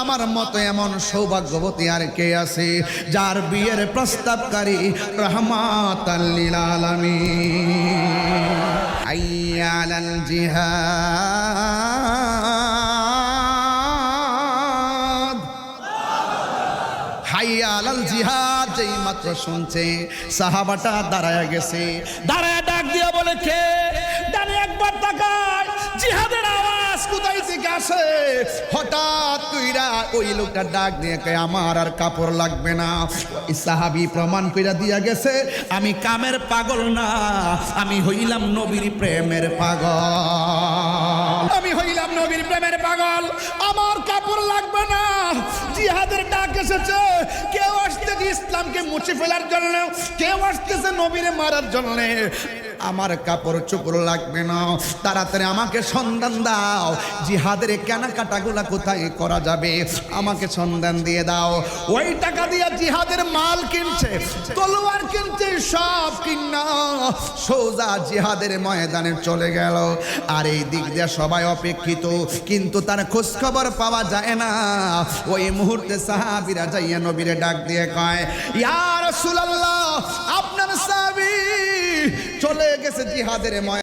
আমার মতো এমন সৌভাগ্যবতী আর কে আছে যার বিয়ের প্রস্তাবকারী রহমাত আলামী আইয়ালাল জিহাদ। হাইয়া আলাল জিহাদ, যেই মাত্র শুনছে, সাহাবাটা দাঁড়ায় গেছে। দাঁড়ায় ডাক দিয়া বলে, কে? একবার তাকায়। আসে। হঠাৎ কইরা ওই লোকটা ডাক দিয়ে আমার আর কাপড় লাগবে না। সাহাবি প্রমাণ কইরা দিয়া গেছে, আমি কামের পাগল না, আমি হইলাম নবীর প্রেমের পাগল। আমি হইলাম নবীর প্রেমের পাগল, আমার কাপড় লাগবে না। জিহাদের ডাক এসেছে, কেউ আসতেছে ইসলামকে মুছে ফেলার জন্য, কেউ আসতেছে নবীরে মারার জন্য। আমার কাপড় চোপড় লাগবে না। তাড়াতাড়ি আমাকে সন্ধান দাও। জিহাদের কেনাকাটাগুলা কোথায় করা যাবে? আমাকে সন্ধান দিয়ে দাও। ওই টাকা দিয়ে জিহাদের মাল কিনছে, তলোয়ার কিনছে, সব কিনা। সোজা জিহাদের ময়দানে চলে গেল। আর এই দিক দিয়ে সবাই অপেক্ষিত, কিন্তু তার খোঁজ খবর পাওয়া যায় না। ওই মুহূর্তে সাহাবিরা যাইয়া নবীরে ডাক দিয়ে কয়, ইয়া রাসূলুল্লাহ, আপনার সাহাবী গেছে জিহাদের ময়